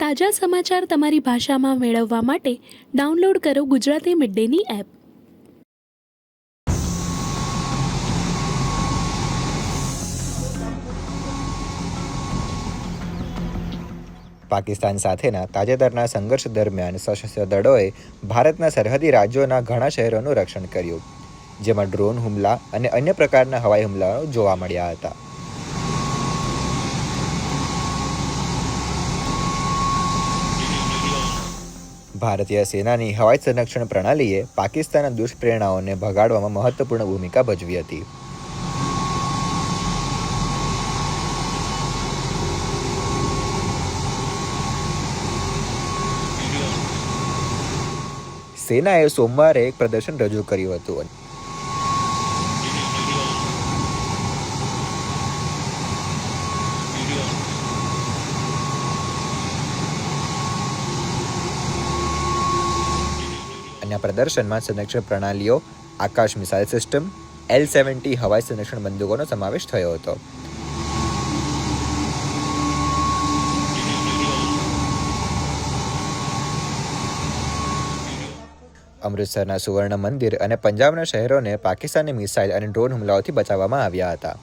તાજા સમાચાર તમારી ભાષામાં મેળવવા માટે ડાઉનલોડ કરો ગુજરાતી મિડડેની એપ. પાકિસ્તાન સાથેના તાજેતરના સંઘર્ષ દરમિયાન સશસ્ત્ર દળોએ ભારતના સરહદી રાજ્યોના ઘણા શહેરોનું રક્ષણ કર્યું, જેમાં ડ્રોન હુમલા અને અન્ય પ્રકારના હવાઈ હુમલાઓ જોવા મળ્યા હતા. ભારતીય સેનાની હવાઈ સંરક્ષણ પ્રણાલીએ પાકિસ્તાનના દુષ્પ્રેરણાઓને ભગાડવામાં મહત્વપૂર્ણ ભૂમિકા ભજવી હતી. સેનાએ સોમવારે એક પ્રદર્શન રજૂ કર્યું હતું. અને આ પ્રદર્શનમાં સંરક્ષણ પ્રણાલીઓ, Akash missile system L seventy હવાઈ સંરક્ષણ બંદૂકોનો સમાવેશ થયો હતો. અમૃતસરના સુવર્ણ મંદિર અને પંજાબના શહેરોને પાકિસ્તાની મિસાઇલ અને ડ્રોન હુમલાઓથી બચાવવામાં આવ્યા હતા.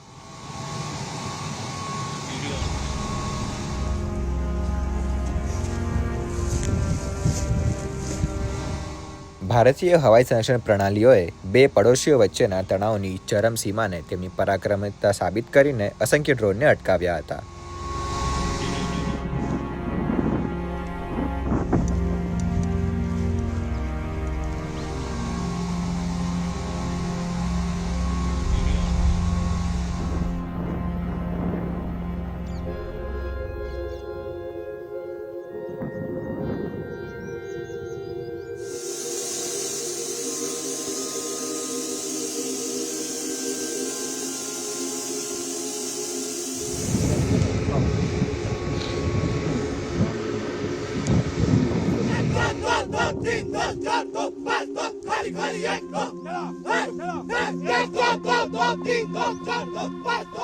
ભારતીય હવાઈ સંરક્ષણ પ્રણાલીઓએ બે પડોશીઓ વચ્ચેના તણાવની ચરમસીમાને તેમની પરાક્રમિકતા સાબિત કરીને અસંખ્ય ડ્રોનને અટકાવ્યા હતા. 顶多、差不多、快多、快一点、多、快、快、再多、多多、顶多、差不多、快多。